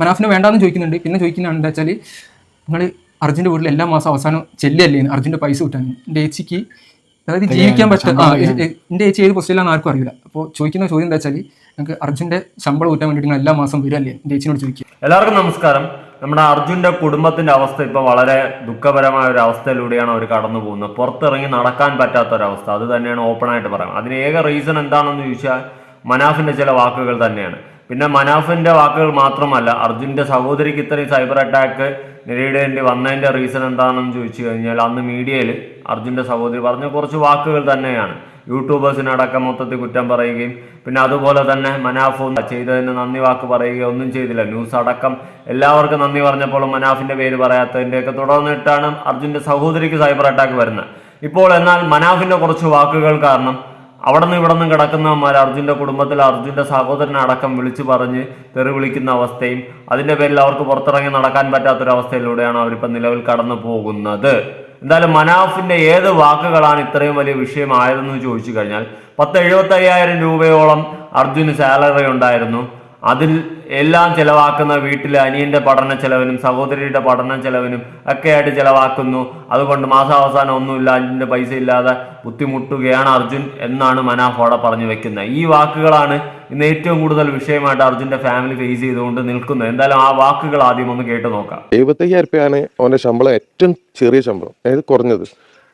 മനാഫിനെ വേണ്ടാന്ന് ചോദിക്കുന്നുണ്ട്. പിന്നെ ചോദിക്കുന്നതാണ് എന്താ വെച്ചാൽ നിങ്ങൾ അർജുന്റെ വീട്ടിൽ എല്ലാ മാസം അവസാനം ചെല്ലല്ലേ അർജുന്റെ പൈസ കിട്ടാൻ എന്റെ ഏച്ചിക്ക് അതായത് ജീവിക്കാൻ പറ്റും ആ എന്റെ ഏച്ചി ഏത് പൊസിഷനിലാണെന്ന് ആർക്കും അറിയില്ല. അപ്പോൾ ചോദിക്കുന്ന ചോദ്യം എന്താ വെച്ചാൽ ഞങ്ങൾക്ക് അർജുന്റെ ശമ്പളം കൂട്ടാൻ വേണ്ടിയിട്ട് നിങ്ങൾ എല്ലാ മാസം വരുമല്ലേ എന്റെ ഏച്ചിനോട് ചോദിക്കുക. എല്ലാവർക്കും നമസ്കാരം. നമ്മുടെ അർജുന്റെ കുടുംബത്തിന്റെ അവസ്ഥ ഇപ്പോൾ വളരെ ദുഃഖപരമായ ഒരു അവസ്ഥയിലൂടെയാണ് അവർ കടന്നു പോകുന്നത്. പുറത്തിറങ്ങി നടക്കാൻ പറ്റാത്ത ഒരവസ്ഥ അത് തന്നെയാണ് ഓപ്പണായിട്ട് പറയാം അതിന് ഏക റീസൺ എന്താണെന്ന് ചോദിച്ചാൽ മനാഫിന്റെ ചില വാക്കുകൾ തന്നെയാണ്. പിന്നെ മനാഫിന്റെ വാക്കുകൾ മാത്രമല്ല അർജുന്റെ സഹോദരിക്ക് ഇത്രയും സൈബർ അറ്റാക്ക് നേരിടേണ്ടി വന്നതിന്റെ റീസൺ എന്താണെന്ന് ചോദിച്ചു കഴിഞ്ഞാൽ അന്ന് മീഡിയയിൽ അർജുന്റെ സഹോദരി പറഞ്ഞ കുറച്ച് വാക്കുകൾ തന്നെയാണ്. യൂട്യൂബേഴ്സിനടക്കം മൊത്തത്തിൽ കുറ്റം പറയുകയും പിന്നെ അതുപോലെ തന്നെ മനാഫ് ചെയ്തതിന് നന്ദി വാക്ക് പറയുകയോ ഒന്നും ചെയ്തില്ല. ന്യൂസ് അടക്കം എല്ലാവർക്കും നന്ദി പറഞ്ഞപ്പോൾ മനാഫിന്റെ പേര് പറയാത്തതിന്റെയൊക്കെ തുടർന്നിട്ടാണ് അർജുന്റെ സഹോദരിക്ക് സൈബർ അറ്റാക്ക് വരുന്നത്. ഇപ്പോൾ എന്നാൽ മനാഫിന്റെ കുറച്ച് വാക്കുകൾ കാരണം അവിടെ നിന്ന് ഇവിടെ നിന്നും കിടക്കുന്നവന്മാർ അർജുന്റെ കുടുംബത്തിൽ അർജുന്റെ സഹോദരനെ അടക്കം വിളിച്ചു പറഞ്ഞ് തെറി വിളിക്കുന്ന അവസ്ഥയും അതിന്റെ പേരിൽ അവർക്ക് പുറത്തിറങ്ങി നടക്കാൻ പറ്റാത്തൊരവസ്ഥയിലൂടെയാണ് അവരിപ്പം നിലവിൽ കടന്നു പോകുന്നത്. എന്തായാലും മനാഫിന്റെ ഏത് വാക്കുകളാണ് ഇത്രയും വലിയ വിഷയമായതെന്ന് ചോദിച്ചു കഴിഞ്ഞാൽ പത്ത് എഴുപത്തയ്യായിരം രൂപയോളം അർജുന് സാലറി ഉണ്ടായിരുന്നു. അതിൽ എല്ലാം ചിലവാക്കുന്ന വീട്ടിലെ അനിയന്റെ പഠന ചെലവിനും സഹോദരിയുടെ പഠന ചെലവിനും ഒക്കെയായിട്ട് ചിലവാക്കുന്നു. അതുകൊണ്ട് മാസാവസാനം ഒന്നുമില്ല അനിയന്റെ പൈസ ഇല്ലാതെ ബുദ്ധിമുട്ടുകയാണ് അർജുൻ എന്നാണ് മനാഫോടെ പറഞ്ഞു വെക്കുന്നത്. ഈ വാക്കുകളാണ് ഇന്ന് ഏറ്റവും കൂടുതൽ വിഷയമായിട്ട് അർജുന്റെ ഫാമിലി ഫേസ് ചെയ്തുകൊണ്ട് നിൽക്കുന്നത്. എന്തായാലും ആ വാക്കുകൾ ആദ്യം ഒന്ന് കേട്ട് നോക്കാം. എഴുപത്തയ്യായിരം രൂപയാണ് അവന്റെ ശമ്പളം ഏറ്റവും ചെറിയ ശമ്പളം അതായത് കുറഞ്ഞത്.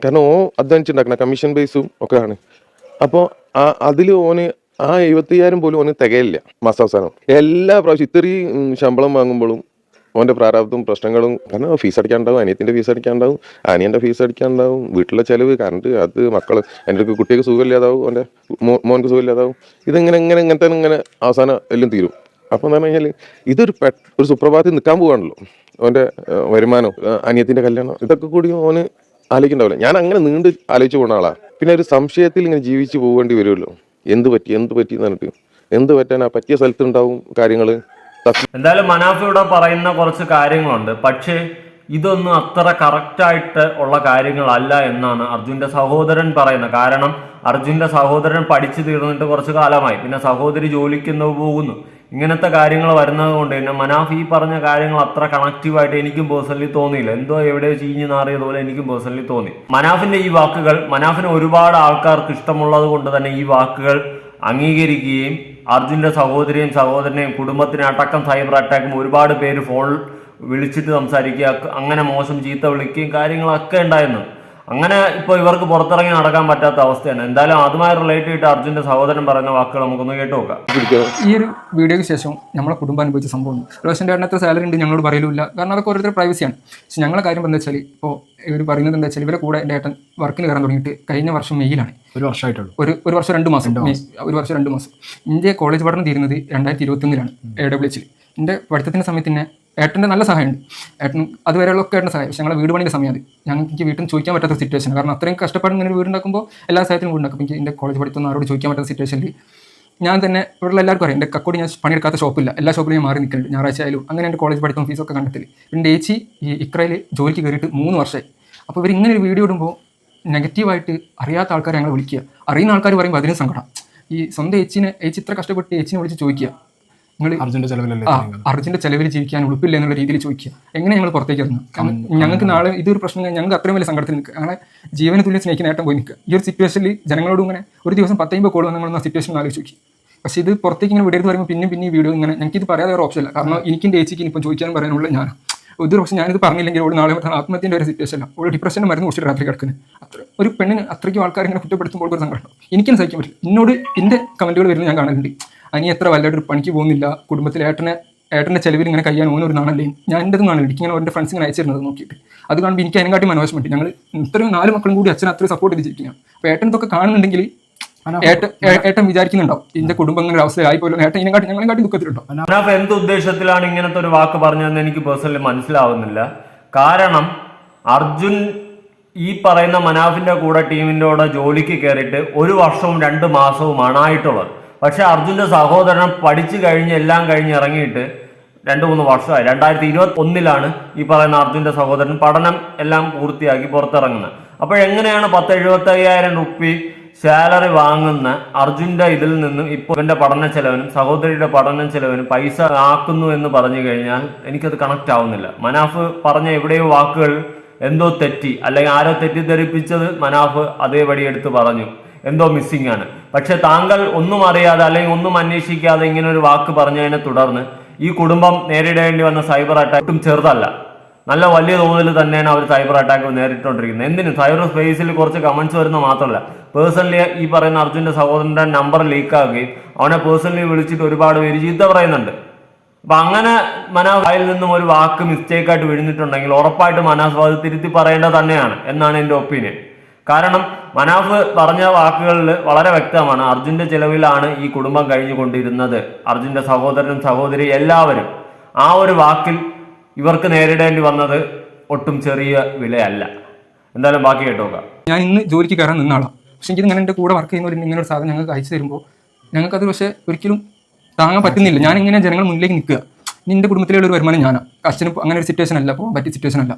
കാരണം ഓ അധ്വാനിച്ചുണ്ടാക്കണം കമ്മീഷൻ ബേസും ഒക്കെയാണ് അപ്പോൾ ആ അതിൽ ഓന് ആ എഴുപത്തയ്യായിരം പോലും ഓന് തികയില്ല മാസാവസാനം എല്ലാ പ്രാവശ്യം ഇത്രയും ശമ്പളം വാങ്ങുമ്പോഴും ഓന്റെ പ്രാരാബ്ദവും പ്രശ്നങ്ങളും കാരണം ഫീസ് അടിക്കാണ്ടാവും അനിയത്തിന്റെ ഫീസ് അടിക്കാണ്ടാവും അനിയന്റെ ഫീസ് അടിക്കാണ്ടാവും വീട്ടിലെ ചെലവ് കറണ്ട് അത് മക്കൾ എന്റെ കുട്ടിക്ക് സുഖമില്ലാതാവും ഓന്റെ മോ- മോൻക്ക് സുഖമില്ലാതാവും ഇതിങ്ങനെ ഇങ്ങനെ ഇങ്ങനത്തെ ഇങ്ങനെ അവസാനം എല്ലാം തീരും. അപ്പൊ എന്ന് പറഞ്ഞു കഴിഞ്ഞാൽ ഇതൊരു ഒരു സുപ്രഭാതത്തിൽ നിൽക്കാൻ പോവാണല്ലോ. വരുമാനവും വരുമാനം അനിയത്തിന്റെ കല്യാണം ഇതൊക്കെ കൂടി ഓന് ആലോചിക്കണ്ടാവില്ല ഞാൻ അങ്ങനെ നീണ്ട് ആലോചിച്ച് പോകുന്ന ആളാ. പിന്നെ ഒരു സംശയത്തിൽ ഇങ്ങനെ ജീവിച്ച് പോകേണ്ടി വരുമല്ലോ എന്ത് പറ്റി? എന്ത് പറ്റി എന്ന് പറഞ്ഞിട്ട്? എന്ത് പറ്റാൻ ആ പറ്റിയ സ്ഥലത്തുണ്ടാവും കാര്യങ്ങൾ? എന്തായാലും മനാഫ് ഇവിടെ പറയുന്ന കുറച്ച് കാര്യങ്ങളുണ്ട്. പക്ഷേ ഇതൊന്നും അത്ര കറക്റ്റായിട്ട് ഉള്ള കാര്യങ്ങളല്ല എന്നാണ് അർജുന്റെ സഹോദരൻ പറയുന്നത്. കാരണം അർജുന്റെ സഹോദരൻ പഠിച്ചു തീർന്നിട്ട് കുറച്ച് കാലമായി. പിന്നെ സഹോദരി ജോലിക്ക് പോകുന്നു. ഇങ്ങനത്തെ കാര്യങ്ങൾ വരുന്നത് കൊണ്ട് തന്നെ മനാഫ് ഈ പറഞ്ഞ കാര്യങ്ങൾ അത്ര കണക്റ്റീവായിട്ട് എനിക്കും പേഴ്സണലി തോന്നിയില്ല. എന്തോ എവിടെയോ ചീഞ്ഞു നാറിയത് പോലെ എനിക്കും പേഴ്സണലി തോന്നി. മനാഫിന്റെ ഈ വാക്കുകൾ മനാഫിന് ഒരുപാട് ആൾക്കാർക്ക് ഇഷ്ടമുള്ളത് കൊണ്ട് തന്നെ ഈ വാക്കുകൾ അംഗീകരിക്കുകയും അർജുന്റെ സഹോദരിയും സഹോദരനെയും കുടുംബത്തിനെ അടക്കം സൈബർ അറ്റാക്കും ഒരുപാട് പേര് ഫോൺ വിളിച്ചിട്ട് സംസാരിക്കുക അങ്ങനെ മോശം ചീത്ത വിളിക്കുകയും കാര്യങ്ങളൊക്കെ ഉണ്ടായിരുന്നു. അങ്ങനെ ഇപ്പോൾ ഇവർക്ക് പുറത്തിറങ്ങി നടക്കാൻ പറ്റാത്ത അവസ്ഥയാണ്. എന്തായാലും അതുമായി റിലേറ്റ് ചെയ്തിട്ട് അർജുന്റെ സഹോദരൻ പറയുന്ന വാക്കുകൾ നമുക്കൊന്ന് കേട്ട് നോക്കാം. ഈ ഒരു വീഡിയോയ്ക്ക് ശേഷം നമ്മളെ കുടുംബം അനുഭവിച്ച സംഭവം. റോഷന്റെ എത്ര സാലറി ഉണ്ട് ഞങ്ങളോട് പറയലില്ല കാരണം അതൊക്കെ ഓരോരുത്തർ പ്രൈവസിയാണ് പക്ഷെ ഞങ്ങളുടെ കാര്യം എന്താ വെച്ചാൽ ഇപ്പോൾ ഇവർ പറയുന്നത് എന്താ വെച്ചാൽ ഇവരെ കൂടെ എന്റെ ഏട്ടൻ വർക്കിന് കയറാൻ തുടങ്ങിയിട്ട് കഴിഞ്ഞ വർഷം മെയ്യിലാണ് ഒരു വർഷമായിട്ടുള്ളൂ. ഒരു ഒരു വർഷം രണ്ട് മാസം. ഒരു വർഷം രണ്ട് മാസം. എന്റെ കോളേജ് പഠനം തീരുന്നത് രണ്ടായിരത്തി ഇരുപത്തൊന്നിലാണ് എ ഡബ്ല്യു എച്ചിൽ എന്റെ പഠിത്തത്തിന്റെ സമയത്ത് തന്നെ ഏട്ടന്റെ നല്ല സഹായമുണ്ട്. ഏട്ടൻ അതുവരെയുള്ള ഒക്കെ ഏട്ടന്റെ സഹായം. പക്ഷേ ഞങ്ങളെ വീട് പണിയുടെ സമയം അത്. ഞങ്ങൾക്ക് വീട്ടിൽ ചോദിക്കാൻ പറ്റാത്ത സിറ്റുവേഷൻ കാരണം അത്രയും കഷ്ടപ്പാട് ഇങ്ങനെ വീട് ഉണ്ടാക്കുമ്പോൾ എല്ലാ സഹായത്തിനും വീട് ഉണ്ടാക്കും. എനിക്ക് എന്റെ കോളേജ് പഠിത്തം ആരോട് ചോദിക്കാൻ പറ്റാത്ത സിറ്റുവേഷനിൽ ഞാൻ തന്നെ ഇവിടെയുള്ള എല്ലാവർക്കും അറിയാം. എന്റെ കക്കോടി ഞാൻ പണിയെടുക്കാത്ത ഷോപ്പില്ല എല്ലാ ഷോപ്പിലും ഞാൻ മാറി നിൽക്കുന്നുണ്ട്. ഞായറാഴ്ച ആയാലും അങ്ങനെ എന്റെ കോളേജ് പഠിത്തം ഫീസൊക്കെ കണ്ടെത്തില്ല എന്റെ ഏച്ചി ഈ ഇക്രയിൽ ജോലിക്ക് കയറിയിട്ട് മൂന്ന് വർഷമായി. അപ്പോൾ ഇവർ ഇങ്ങനെ ഒരു വീഡിയോ ഇടുമ്പോൾ നെഗറ്റീവായിട്ട് അറിയാത്ത ആൾക്കാരെ ഞങ്ങൾ വിളിക്കുക. അറിയുന്ന ആൾക്കാർ പറയുമ്പോൾ അതിനും സങ്കടം. ഈ സ്വന്തം എച്ചിനെ ഏച്ചി ഇത്ര കഷ്ടപ്പെട്ട് എച്ചിനെ വിളിച്ച് ചോദിക്കുക. നിങ്ങൾ അർജുന്റെ ചെലവിലല്ലേ ആ അർജുന്റെ ചെലവിൽ ജീവിക്കാൻ ഉളുപ്പില്ല എന്നുള്ള രീതിയിൽ ചോദിക്കുക. എങ്ങനെ ഞങ്ങൾ പുറത്തേക്ക് ഇറങ്ങും? കാരണം ഞങ്ങൾക്ക് നാളെ ഇതൊരു പ്രശ്നം ഞങ്ങൾക്ക് അത്രയും വലിയ സങ്കടത്തിൽ നിൽക്കുക. ഞങ്ങളെ ജീവന തുല്യം സ്നേഹിക്കുന്ന നേട്ടം പോയി നിൽക്കുക. ഈ ഒരു സിറ്റുവേഷനിൽ ജനങ്ങളോട് ഇങ്ങനെ ഒരു ദിവസം പത്തമ്പത് കോൾ വന്ന് നമ്മൾ സിറ്റുവേഷൻ ആലോചിച്ച് നോക്കി പക്ഷേ ഇത് പുറത്തേക്ക് ഇങ്ങനെ വിടരുത് പറയുമ്പോൾ പിന്നെ പിന്നെ ഈ വീഡിയോ ഇങ്ങനെ ഞങ്ങൾക്ക് ഇത് പറയാതെ ഒരു ഓപ്ഷൻ ഇല്ല. കാരണം എനിക്ക് എന്റെ ഏച്ചിക്ക് ഇനിയിപ്പോൾ ചോദിക്കാൻ പറയാനുള്ള ഞാൻ ഒരു പക്ഷേ ഞാനിത് പറഞ്ഞില്ലെങ്കിൽ ഒരു നാളെ മറ്റന്നാൾ ആത്മഹത്യന്റെ ഒരു സിറ്റുവേഷൻ അവൾ ഡിപ്രഷന്റെ മരുന്ന് കുടിച്ചിട്ട് രാത്രി കിടക്കുന്നത് അത്ര ഒരു പെണ്ണിന് അത്രയ്ക്കും ആൾക്കാർ ഇങ്ങനെ കുറ്റപ്പെടുത്തുമ്പോൾ ഒരു സങ്കടം. എനിക്കും സഹിക്കാൻ പറ്റില്ല. എന്നോട് എന്റെ കമന്റുകൾ വരുന്നത് ഞാൻ കാണലുണ്ട് അനി എത്ര വല്ലായിട്ട് പണിക്ക് പോകുന്നില്ല. കുടുംബത്തിലെ ഏട്ടനെ ഏട്ടന്റെ ചെലവിൽ ഇങ്ങനെ കഴിയാൻ ഒരു നാണല്ലേ? ഞാൻ എന്റെ നാണല്ലേ എനിക്ക് ഇങ്ങനെ എന്റെ ഫ്രണ്ട്സ് ഇങ്ങനെ അയച്ചിരുന്നത് നോക്കിയിട്ട്. അത് കാണുമ്പോൾ എനിക്ക് അതിനെക്കാട്ടി മനോശമുണ്ട് ഞങ്ങൾ ഇത്രയും നാല് മക്കളും കൂടി അച്ഛൻ അത്രയും സപ്പോർട്ട് ചെയ്ത് അപ്പോൾ ഏട്ടൻ ഇതൊക്കെ കാണുന്നുണ്ടെങ്കിൽ ഏട്ടൻ വിചാരിക്കുന്നുണ്ടോ എന്റെ കുടുംബം ഇങ്ങനെ അവസ്ഥയായി പോലും. ഏട്ടൻ ഇതിനെക്കാട്ടി ഞങ്ങളെക്കാട്ടി ദുഃഖത്തിലുണ്ടോ? അപ്പൊ എന്ത് ഉദ്ദേശത്തിലാണ് ഇങ്ങനത്തെ ഒരു വാക്ക് പറഞ്ഞതെന്ന് എനിക്ക് പേഴ്സണലി മനസ്സിലാവുന്നില്ല. കാരണം അർജുൻ ഈ പറയുന്ന മനാഫിന്റെ കൂടെ ടീമിന്റെ കൂടെ ജോലിക്ക് കയറിയിട്ട് ഒരു വർഷവും രണ്ട് മാസവുമാണ് ആയിട്ടുള്ളത്. പക്ഷെ അർജുന്റെ സഹോദരൻ പഠിച്ചു കഴിഞ്ഞ് എല്ലാം കഴിഞ്ഞ് ഇറങ്ങിയിട്ട് രണ്ട് മൂന്ന് വർഷമായി. രണ്ടായിരത്തി ഇരുപത്തി ഒന്നിലാണ് ഈ പറയുന്ന അർജുന്റെ സഹോദരൻ പഠനം എല്ലാം പൂർത്തിയാക്കി പുറത്തിറങ്ങുന്നത്. അപ്പോൾ എങ്ങനെയാണ് പത്ത് എഴുപത്തി അയ്യായിരം റുപ്പി സാലറി വാങ്ങുന്ന അർജുന്റെ ഇതിൽ നിന്നും ഇപ്പോൾ ഇവന്റെ പഠന ചെലവിനും സഹോദരിയുടെ പഠന ചെലവിനും പൈസ ആക്കുന്നു എന്ന് പറഞ്ഞു കഴിഞ്ഞാൽ എനിക്കത് കണക്ട് ആവുന്നില്ല. മനാഫ് പറഞ്ഞ എവിടെയോ വാക്കുകൾ എന്തോ തെറ്റി അല്ലെങ്കിൽ ആരോ തെറ്റിദ്ധരിപ്പിച്ചത് മനാഫ് അതേപടി എടുത്ത് പറഞ്ഞു. എന്തോ മിസ്സിംഗ് ആണ്. പക്ഷെ താങ്കൾ ഒന്നും അറിയാതെ അല്ലെങ്കിൽ ഒന്നും അന്വേഷിക്കാതെ ഇങ്ങനെ ഒരു വാക്ക് പറഞ്ഞതിനെ തുടർന്ന് ഈ കുടുംബം നേരിടേണ്ടി വന്ന സൈബർ അറ്റാക്കും ചെറുതല്ല. നല്ല വലിയ തോതിൽ തന്നെയാണ് അവർ സൈബർ അറ്റാക്ക് നേരിട്ടുകൊണ്ടിരിക്കുന്നത്. എന്തിനും? സൈബർ സ്പേസിൽ കുറച്ച് കമൻസ് വരുന്ന മാത്രമല്ല. പേഴ്സണലി ഈ പറയുന്ന അർജുന്റെ സഹോദരന്റെ നമ്പർ ലീക്ക് ആവുകയും അവനെ പേഴ്സണലി വിളിച്ചിട്ട് ഒരുപാട് പേര് ചീത്ത പറയുന്നുണ്ട്. അപ്പൊ അങ്ങനെ മനാസ് വായിൽ നിന്നും ഒരു വാക്ക് മിസ്റ്റേക്ക് ആയിട്ട് വീഴുന്നിട്ടുണ്ടെങ്കിൽ ഉറപ്പായിട്ട് മനാസ് അത് തിരുത്തി പറയേണ്ടത് തന്നെയാണ് എന്നാണ് എന്റെ ഒപ്പീനിയൻ കാരണം മനാഫ് പറഞ്ഞ വാക്കുകളിൽ വളരെ വ്യക്തമാണ് അർജുന്റെ ചിലവിലാണ് ഈ കുടുംബം കഴിഞ്ഞുകൊണ്ടിരുന്നത്. അർജുന്റെ സഹോദരനും സഹോദരി എല്ലാവരും ആ ഒരു വാക്കിൽ ഇവർക്ക് നേരിടേണ്ടി വന്നത് ഒട്ടും ചെറിയ വിലയല്ല. എന്തായാലും ബാക്കി കേട്ടോക്കാം. ഞാൻ ഇന്ന് ജോലിക്ക് കയറാൻ നിന്നാളാം പക്ഷെ എനിക്ക് ഇങ്ങനെ എന്റെ കൂടെ വർക്ക് ചെയ്യുന്നവർ ഇങ്ങനെ ഒരു സാധനം ഞങ്ങൾക്ക് അയച്ചു തരുമ്പോൾ ഞങ്ങൾക്കത് പക്ഷേ ഒരിക്കലും താങ്ങാൻ പറ്റുന്നില്ല. ഞാൻ ഇങ്ങനെ ജനങ്ങൾ മുന്നിലേക്ക് നിൽക്കുക. നിന്റെ കുടുംബത്തിലുള്ള ഒരു വരുമാനം ഞാനാണ് അച്ഛന് അങ്ങനെ ഒരു സിറ്റുവേഷൻ അല്ല പോകാൻ പറ്റിയ സിറ്റുവേഷൻ അല്ല.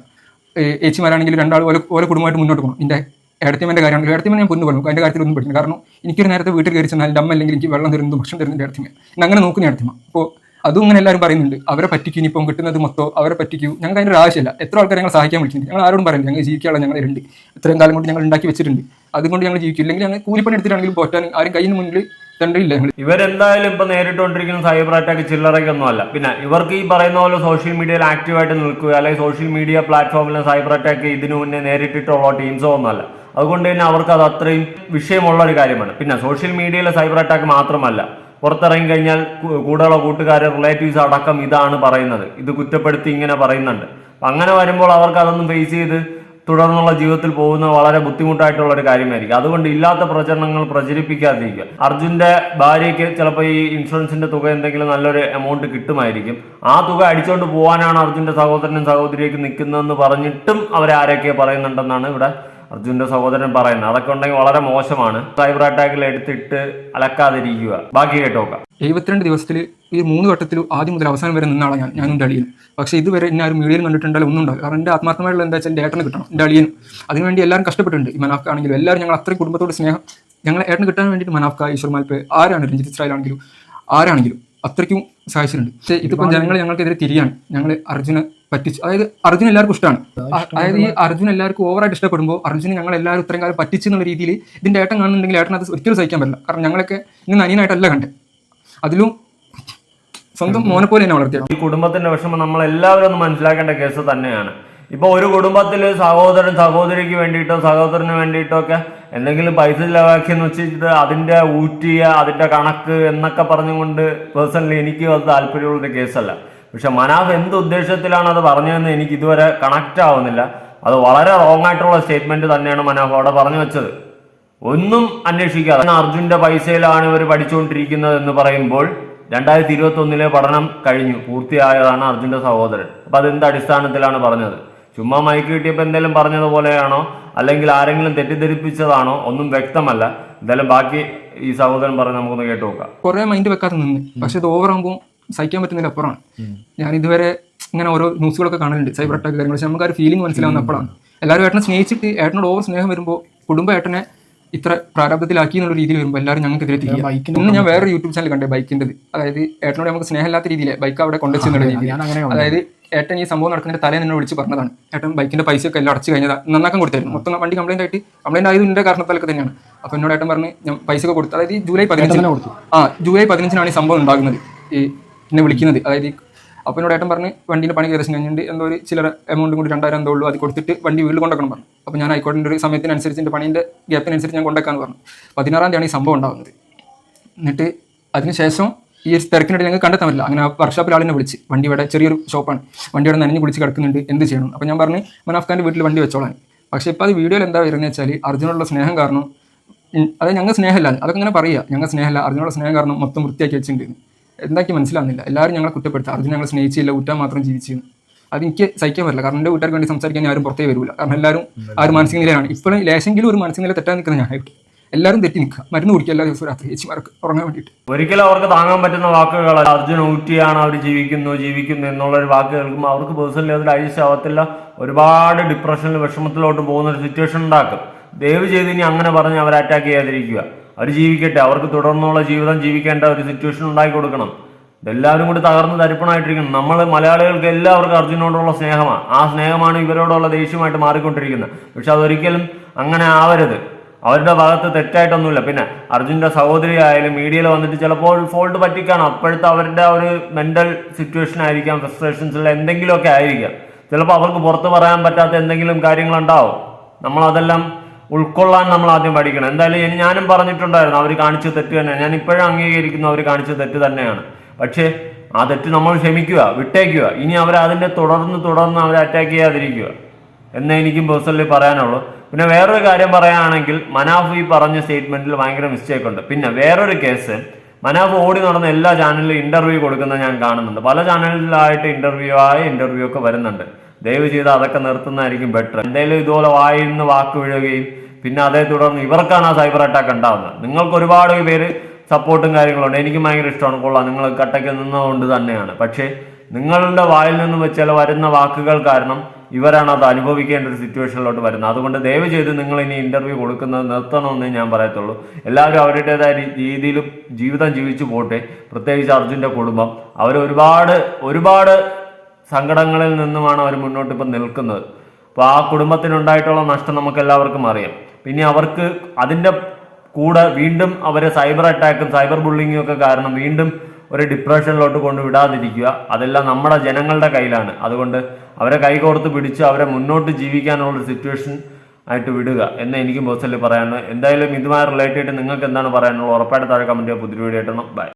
ഏച്ചിമാരാണെങ്കിൽ രണ്ടാൾ ഓരോ ഓരോ കുടുംബമായിട്ട് മുന്നോട്ട് പോകണം. എന്റെ ഏടത്തിയമ്മന്റെ കാര്യമാണെങ്കിൽ ഏടത്തിയമ്മ ഞാൻ പൊന്നു പറഞ്ഞു. അതിന്റെ കാര്യത്തിൽ ഒന്നും പഠിക്കണം കാരണം എനിക്കൊരു നേരത്തെ വീട്ടിൽ കയറി ചെന്നാൽ എന്റെ അമ്മ അല്ലെങ്കിൽ എനിക്ക് വെള്ളം തരുന്നതും ഭക്ഷണം തരുന്നതിന്റെ ഏടത്തിയമ്മ ഞാൻ അങ്ങനെ നോക്കുന്ന ഇടത്തിമ അപ്പോൾ അതും ഇങ്ങനെ എല്ലാവരും പറയുന്നുണ്ട്. അവരെ പറ്റിക്കും ഇനിയിപ്പം കിട്ടുന്നത് മൊത്തം അവരെ പറ്റിക്കൂ ഞങ്ങൾക്ക് അതിന്റെ ആവശ്യമില്ല. എത്ര ആൾക്കാർ ഞങ്ങൾ സഹായിക്കാൻ വിളിച്ചിട്ടുണ്ട്? ഞങ്ങൾ ആരോടും പറയുന്നത് ഞങ്ങൾ ജീവിക്കാനുള്ള ഞങ്ങൾ രണ്ട്. ഇത്രയും കാലം കൊണ്ട് ഞങ്ങൾ ഉണ്ടാക്കി വെച്ചിട്ടുണ്ട്. അതുകൊണ്ട് ഞങ്ങൾ ജീവിക്കില്ലെങ്കിൽ ഞങ്ങൾ കൂലിപ്പണി എടുത്തിട്ടാണെങ്കിലും പോറ്റാൻ ആരും കയ്യിൽ മുന്നിൽ തണ്ടില്ല ഇവരെന്തായാലും ഇപ്പൊ നേരിട്ടുകൊണ്ടിരിക്കുന്ന സൈബർ അറ്റാക്ക് ചില്ലറയ്ക്കൊന്നും അല്ല പിന്നെ ഇവർക്ക് ഈ പറയുന്ന പോലെ സോഷ്യൽ മീഡിയയിൽ ആക്റ്റീവായിട്ട് നിൽക്കുക അല്ലെങ്കിൽ സോഷ്യൽ മീഡിയ പ്ലാറ്റ്ഫോമിൽ സൈബർ അറ്റാക്ക് ഇതിനു മുന്നേ നേരിട്ടിട്ടുള്ള ടീംസോ ഒന്നുമല്ല. അതുകൊണ്ട് തന്നെ അവർക്ക് അത് അത്രയും വിഷയമുള്ള ഒരു കാര്യമാണ്. പിന്നെ സോഷ്യൽ മീഡിയയിലെ സൈബർ അറ്റാക്ക് മാത്രമല്ല. പുറത്തിറങ്ങി കഴിഞ്ഞാൽ കൂടെയുള്ള കൂട്ടുകാരെ റിലേറ്റീവ്സ് അടക്കം ഇതാണ് പറയുന്നത്. ഇത് കുറ്റപ്പെടുത്തി ഇങ്ങനെ പറയുന്നുണ്ട്. അങ്ങനെ വരുമ്പോൾ അവർക്ക് അതൊന്നും ഫേസ് ചെയ്ത് തുടർന്നുള്ള ജീവിതത്തിൽ പോകുന്നത് വളരെ ബുദ്ധിമുട്ടായിട്ടുള്ള ഒരു കാര്യമായിരിക്കും. അതുകൊണ്ട് ഇല്ലാത്ത പ്രചരണങ്ങൾ പ്രചരിപ്പിക്കാതിരിക്കുക. അർജുന്റെ ഭാര്യയ്ക്ക് ചിലപ്പോൾ ഈ ഇൻഷുറൻസിന്റെ തുക എന്തെങ്കിലും നല്ലൊരു എമൗണ്ട് കിട്ടുമായിരിക്കും. ആ തുക അടിച്ചുകൊണ്ട് പോകാനാണ് അർജുന്റെ സഹോദരനും സഹോദരിയൊക്കെ നിൽക്കുന്നതെന്ന് പറഞ്ഞിട്ടും അവരാരൊക്കെ പറയുന്നുണ്ടെന്നാണ് ഇവിടെ അർജുന്റെ സഹോദരൻ പറയുന്നത്. അതൊക്കെ ഉണ്ടെങ്കിൽ വളരെ മോശമാണ്. സൈബർ അറ്റാക്കിൽ എടുത്തിട്ട് അലക്കാതിരിക്കുക. ബാക്കി കേട്ടോക്കാം എഴുപത്തിരണ്ട് ദിവസത്തിൽ ഈ മൂന്ന് ഘട്ടത്തിൽ ആദ്യം മുതൽ അവസാനം വരെ നിന്നാളാണ് ഞാൻ ഞാനും എന്റെ അളിയനും. പക്ഷേ ഇതുവരെ എന്നെ ആരും മീഡിയയിൽ കണ്ടിട്ടുണ്ടാലും ഒന്നും ഉണ്ടാവില്ല. കാരണം എന്റെ ആത്മാർത്ഥമായിട്ടുള്ള എന്താ വെച്ചാൽ എന്റെ ഏട്ടന് കിട്ടണം എന്റെ അളിയനും. അതിനുവേണ്ടി എല്ലാവരും കഷ്ടപ്പെട്ടിട്ടുണ്ട്. ഈ മനാഫ്ക ആണെങ്കിലും എല്ലാവരും ഞങ്ങൾ അത്രയും കുടുംബത്തോട് സ്നേഹം ഞങ്ങളെ ഏട്ടന് കിട്ടാൻ വേണ്ടിയിട്ട് മനാഫ്ക ഈശ്വർ മാൽപ്പ് ആരാണ് രഞ്ജിത്ത് ഇസ്രായേലാണെങ്കിലും ആരാണെങ്കിലും അത്രയ്ക്കും സഹായിച്ചിട്ടുണ്ട്. പക്ഷേ ഇതിപ്പോൾ ജനങ്ങൾ ഞങ്ങൾക്കെതിരെ തിരിയാണ്. ഞങ്ങൾ അർജുനെ പറ്റിച്ച്. അതായത് അർജുൻ എല്ലാവർക്കും ഇഷ്ടമാണ്. അതായത് ഈ അർജുൻ എല്ലാവർക്കും ഓവറായിട്ട് ഇഷ്ടപ്പെടുമ്പോൾ അർജുന് ഞങ്ങൾ എല്ലാവരും ഇത്രയും കാലം പറ്റിച്ചു എന്നുള്ള രീതിയിൽ ഇതിന്റെ ഏട്ടൻ കാണുന്നുണ്ടെങ്കിൽ ഏട്ടൻ അത് ഒരിക്കലും സഹിക്കാൻ പറ്റില്ല. കാരണം ഞങ്ങളൊക്കെ ഇന്ന് അനിയനായിട്ടല്ല കണ്ടത് അതിലും സ്വന്തം മോനെ പോലെ തന്നെ വളർത്തിയത്. ഈ കുടുംബത്തിന്റെ വിഷമം നമ്മൾ എല്ലാവരും ഒന്ന് മനസ്സിലാക്കേണ്ട കേസ് തന്നെയാണ്. ഇപ്പൊ ഒരു കുടുംബത്തിൽ സഹോദരൻ സഹോദരിക്ക് വേണ്ടിയിട്ടോ സഹോദരന് വേണ്ടിയിട്ടോ ഒക്കെ എന്തെങ്കിലും പൈസ ചിലവാക്കി എന്ന് വെച്ചിട്ട് അതിന്റെ ഊറ്റിയ അതിന്റെ കണക്ക് എന്നൊക്കെ പറഞ്ഞുകൊണ്ട് പേഴ്സണലി എനിക്ക് അത് താല്പര്യമുള്ളൊരു കേസല്ല. പക്ഷെ മനാഫ് എന്ത് ഉദ്ദേശത്തിലാണ് അത് പറഞ്ഞതെന്ന് എനിക്ക് ഇതുവരെ കണക്ട് ആവുന്നില്ല. അത് വളരെ റോങ് ആയിട്ടുള്ള സ്റ്റേറ്റ്മെന്റ് തന്നെയാണ് മനാഫ് അവിടെ പറഞ്ഞു വെച്ചത്. ഒന്നും അന്വേഷിക്കാതെ അർജുന്റെ പൈസയിലാണ് ഇവർ പഠിച്ചുകൊണ്ടിരിക്കുന്നത് എന്ന് പറയുമ്പോൾ രണ്ടായിരത്തി ഇരുപത്തി ഒന്നിലെ പഠനം കഴിഞ്ഞു. പൂർത്തിയായതാണ് അർജുന്റെ സഹോദരൻ. അപ്പൊ എന്ത് അടിസ്ഥാനത്തിലാണ് പറഞ്ഞത്? ചുമ്മാ മൈക്ക് കിട്ടിയപ്പോൾ എന്തെങ്കിലും പറഞ്ഞതുപോലെയാണോ? അല്ലെങ്കിൽ ആരെങ്കിലും തെറ്റിദ്ധരിപ്പിച്ചതാണോ? ഒന്നും വ്യക്തമല്ല. എന്തായാലും ബാക്കി ഈ സഹോദരൻ പറഞ്ഞ് നമുക്കൊന്ന് കേട്ടു നോക്കാം. കുറെ മൈൻഡ് വെക്കാതെ നിന്ന്. പക്ഷെ ഇത് ഓവർ ആകുമ്പോൾ സഹിക്കാൻ പറ്റുന്നതിന് അപ്പുറമാണ്. ഞാൻ ഇതുവരെ ഇങ്ങനെ ഓരോ ന്യൂസുകളൊക്കെ കാണലുണ്ട് സൈബർ അറ്റാക്ക് കാര്യങ്ങൾ പക്ഷേ നമുക്ക് ആ ഒരു ഫീലിംഗ് മനസ്സിലാവുന്ന അപ്പോഴാണ് എല്ലാവരും ഏട്ടനെ സ്നേഹിച്ചിട്ട് ഏട്ടനോട് ഓവർ സ്നേഹം വരുമ്പോൾ കുടുംബ ഏട്ടനെ ഇത്ര പ്രാരാബ്ദത്തിലാക്കി എന്നുള്ള രീതിയിൽ വരുമ്പോൾ എല്ലാവരും ഞങ്ങൾക്കെതിരെ ബൈക്കിന് ഇന്ന് ഞാൻ വേറെ യൂട്യൂബ് ചാനൽ കണ്ടേ ബൈക്കിന്റെ അതായത് ഏട്ടനോട് നമുക്ക് സ്നേഹമില്ലാത്ത രീതിയിൽ ബൈക്ക് അവിടെ കൊണ്ടുവച്ചു എന്നുള്ള രീതിയിൽ അതായത് ഏട്ടൻ ഈ സംഭവം നടക്കുന്നതിന്റെ തലേ എന്നെ വിളിച്ച് പറഞ്ഞതാണ്. ഏട്ടൻ ബൈക്കിന്റെ പൈസയൊക്കെ എല്ലാം അടച്ചു കഴിഞ്ഞതാ. നന്നാക്കാൻ കൊടുത്തായിരുന്നു. മൊത്തം വണ്ടി കംപ്ലൈന്റ് ആയിട്ട് കംപ്ലൈന്റ് ആയത് ഇതിന്റെ കാരണത്താലൊക്കെ തന്നെയാണ്. അപ്പോൾ എന്നോട് ഏട്ടൻ പറഞ്ഞ് ഞാൻ പൈസ ഒക്കെ കൊടുത്തു അതായത് ജൂലൈ പതിനഞ്ചിന് ആ ജൂലൈ പതിനഞ്ചിനാണ് ഈ സംഭവം ഉണ്ടാകുന്നത്. ഈ എന്നെ വിളിക്കുന്നത്. അതായത് അപ്പനോട് എന്നോട് ഏട്ടൻ പറഞ്ഞ് വണ്ടിന്റെ പണി കയറി കഴിഞ്ഞിട്ട് എന്തോ ഒരു ചില എമൗണ്ടും കൂടി രണ്ടായിരം എന്തോ ഉള്ളൂ അത് കൊടുത്തിട്ട് വണ്ടി വീട്ടിൽ കൊണ്ടാക്കണം പറഞ്ഞു. അപ്പോൾ ഞാൻ ആയിക്കോട്ടെ ഒരു സമയത്തിനനുസരിച്ച് എന്റെ പണീന്റെ ഗ്യാപ്പിനനുസരിച്ച് ഞാൻ കൊണ്ടുവയ്ക്കാൻ പറഞ്ഞു. പതിനാറാം തീയതിയാണ് ഈ സംഭവം ഉണ്ടാകുന്നത് എന്നിട്ട് അതിനുശേഷം ഈ ഒരു തിരക്കിനിടെ ഞങ്ങൾക്ക് കണ്ടെത്താൻ പറ്റില്ല. അങ്ങനെ വർക്ക്ഷോപ്പിൽ ആളിനെ വിളിച്ച്. വണ്ടി ഇവിടെ ചെറിയൊരു ഷോപ്പാണ് വണ്ടി ഇവിടെ നനഞ്ഞ് കുളിച്ച് കിടക്കുന്നുണ്ട്. എന്ത് ചെയ്യണം? അപ്പോൾ ഞാൻ പറഞ്ഞ് മനാഫ് ഖാന്റെ വീട്ടിൽ വണ്ടി വെച്ചോളാൻ. പക്ഷേ ഇപ്പോൾ അത് വീഡിയോയിൽ എന്താ വരുന്നത് വെച്ചാൽ അർജുനുള്ള സ്നേഹം കാരണം അതായത് അത് ഞങ്ങൾ സ്നേഹമല്ല അതൊക്കെ ഇങ്ങനെ പറയുക. ഞങ്ങൾ സ്നേഹമല്ല അർജുനുള്ള സ്നേഹം കാരണം മൊത്തം വൃത്തിയാക്കി വെച്ചിട്ടുണ്ട്. എന്താക്കി മനസ്സിലാവുന്നില്ല. എല്ലാവരും ഞങ്ങളെ കുറ്റപ്പെടുത്തുക. അർജുൻ ഞങ്ങളെ സ്നേഹിച്ചില്ല. ഊറ്റാൻ മാത്രം ജീവിച്ചു. അത് എനിക്ക് സഹിക്കാൻ പറ്റില്ല. കാരണം എന്റെ വീട്ടുകാർക്ക് വേണ്ടി സംസാരിക്കാൻ ഞാൻ ആരും പുറത്തേ വരില്ല കാരണം എല്ലാവരും ആ ഒരു മാനസിക നിലയാണ് ഇപ്പോഴും ലേശെങ്കിലും ഒരു മാനസിക നില തെറ്റാൻ നിൽക്കുന്ന ഞാനായിട്ട് എല്ലാവരും തെറ്റി നിൽക്കുക. മരുന്ന് കുടിക്കുക എല്ലാ ദിവസവും രാത്രി. ചേച്ചിമാർക്ക് ഉറങ്ങാൻ വേണ്ടിയിട്ട്. ഒരിക്കലും അവർക്ക് താങ്ങാൻ പറ്റുന്ന വാക്കുകൾ അർജുൻ ഊറ്റിയാണ് അവർ ജീവിക്കുന്നു ജീവിക്കുന്നു എന്നുള്ള ഒരു വാക്ക് കേൾക്കുമ്പോൾ അവർക്ക് പേഴ്സണലി ഡൈജസ്റ്റ് ആവത്തില്ല. ഒരുപാട് ഡിപ്രഷനിൽ വിഷമത്തിലോട്ട് പോകുന്ന ഒരു സിറ്റുവേഷൻ ഉണ്ടാക്കും. ദയവ് ചെയ്ത് ഇനി അങ്ങനെ പറഞ്ഞ് അവരെ അറ്റാക്ക് ചെയ്യാതിരിക്കുക. അവർ ജീവിക്കട്ടെ അവർക്ക് തുടർന്നുള്ള ജീവിതം ജീവിക്കേണ്ട ഒരു സിറ്റുവേഷൻ ഉണ്ടാക്കി കൊടുക്കണം. ഇതെല്ലാവരും കൂടി തകർന്ന് തരിപ്പണമായിട്ടിരിക്കുന്നു നമ്മൾ മലയാളികൾക്ക് എല്ലാവർക്കും അർജുനോടുള്ള സ്നേഹമാണ് ആ സ്നേഹമാണ് ഇവരോടുള്ള ദേഷ്യമായിട്ട് മാറിക്കൊണ്ടിരിക്കുന്നത്. പക്ഷെ അതൊരിക്കലും അങ്ങനെ ആവരുത്. അവരുടെ ഭാഗത്ത് തെറ്റായിട്ടൊന്നുമില്ല. പിന്നെ അർജുന്റെ സഹോദരി ആയാലും മീഡിയയിൽ വന്നിട്ട് ചിലപ്പോൾ ഫോൾട്ട് പറ്റിക്കാണ് അപ്പോഴത്തെ അവരുടെ ഒരു മെന്റൽ സിറ്റുവേഷൻ ആയിരിക്കാം ഫ്രസ്ട്രേഷൻസിൽ എന്തെങ്കിലുമൊക്കെ ആയിരിക്കാം. ചിലപ്പോൾ അവർക്ക് പുറത്ത് പറയാൻ പറ്റാത്ത എന്തെങ്കിലും കാര്യങ്ങളുണ്ടാവും. നമ്മളതെല്ലാം ഉൾക്കൊള്ളാൻ നമ്മൾ ആദ്യം പഠിക്കണം. എന്തായാലും ഞാനും പറഞ്ഞിട്ടുണ്ടായിരുന്നു അവർ കാണിച്ച തെറ്റ് തന്നെ. ഞാൻ ഇപ്പോഴും അംഗീകരിക്കുന്നു അവർ കാണിച്ച തെറ്റ് തന്നെയാണ്. പക്ഷേ ആ തെറ്റ് നമ്മൾ ക്ഷമിക്കുക വിട്ടേക്കുക. ഇനി അവർ അതിന്റെ തുടർന്ന് തുടർന്ന് അവരെ അറ്റാക്ക് ചെയ്യാതിരിക്കുക. എന്നേ എനിക്കും പേഴ്സണലി പറയാനുള്ളൂ. പിന്നെ വേറൊരു കാര്യം പറയുകയാണെങ്കിൽ മനാഫ് ഈ പറഞ്ഞ സ്റ്റേറ്റ്മെന്റിൽ ഭയങ്കര മിസ്റ്റേക്ക് ഉണ്ട്. പിന്നെ വേറൊരു കേസ് മനാഫ് ഓടി നടന്ന എല്ലാ ചാനലിലും ഇന്റർവ്യൂ കൊടുക്കുന്നത് ഞാൻ കാണുന്നുണ്ട്. പല ചാനലിലായിട്ട് ഇന്റർവ്യൂ ആയ ഇന്റർവ്യൂ ഒക്കെ വരുന്നുണ്ട്. ദയവ് ചെയ്ത് അതൊക്കെ നിർത്തുന്നതായിരിക്കും ബെറ്റർ എന്തെങ്കിലും ഇതുപോലെ വായിൽ നിന്ന് വാക്ക് വീഴുകയും പിന്നെ അതേ തുടർന്ന് ഇവർക്കാണ് ആ സൈബർ അറ്റാക്ക് ഉണ്ടാകുന്നത് നിങ്ങൾക്ക് ഒരുപാട് പേര് സപ്പോർട്ടും കാര്യങ്ങളുണ്ട്. എനിക്ക് ഭയങ്കര ഇഷ്ടമാണ്. കൊള്ളാം. നിങ്ങൾ കട്ടയ്ക്ക് നിന്നതുകൊണ്ട് തന്നെയാണ്. പക്ഷേ നിങ്ങളുടെ വായിൽ നിന്ന് വെച്ചാൽ വരുന്ന വാക്കുകൾ കാരണം ഇവരാണ് അത് അനുഭവിക്കേണ്ട ഒരു സിറ്റുവേഷനിലോട്ട് വരുന്നത്. അതുകൊണ്ട് ദയവ് ചെയ്ത് നിങ്ങൾ ഇനി ഇന്റർവ്യൂ കൊടുക്കുന്നത് നിർത്തണമെന്നേ ഞാൻ പറയത്തുള്ളൂ. എല്ലാവരും അവരുടേതായ രീതിയിലും ജീവിതം ജീവിച്ചു പോട്ടെ. പ്രത്യേകിച്ച് അർജുന്റെ കുടുംബം. അവർ ഒരുപാട് ഒരുപാട് സങ്കടങ്ങളിൽ നിന്നുമാണ് അവർ മുന്നോട്ട് ഇപ്പം നിൽക്കുന്നത്. അപ്പോൾ ആ കുടുംബത്തിനുണ്ടായിട്ടുള്ള നഷ്ടം നമുക്ക് എല്ലാവർക്കും അറിയാം. പിന്നെ അവർക്ക് അതിന്റെ കൂടെ വീണ്ടും അവരെ സൈബർ അറ്റാക്കും സൈബർ ബുള്ളിങ്ങും ഒക്കെ കാരണം വീണ്ടും ഒരു ഡിപ്രഷനിലോട്ട് കൊണ്ടുവിടാതിരിക്കുക അതെല്ലാം നമ്മുടെ ജനങ്ങളുടെ കയ്യിലാണ്. അതുകൊണ്ട് അവരെ കൈകോർത്ത് പിടിച്ച് അവരെ മുന്നോട്ട് ജീവിക്കാനുള്ള സിറ്റുവേഷൻ ആയിട്ട് വിടുക എന്ന് എനിക്ക് പേഴ്സണലി പറയാനുള്ളത്. എന്തായാലും ഇതുമായി റിലേറ്റഡ് നിങ്ങൾക്ക് എന്താണ് പറയാനുള്ളത് ഉറപ്പായിട്ട് താഴെ കമന്റ് പുതിയ വീഡിയോ ആയിട്ടാണ് ബൈ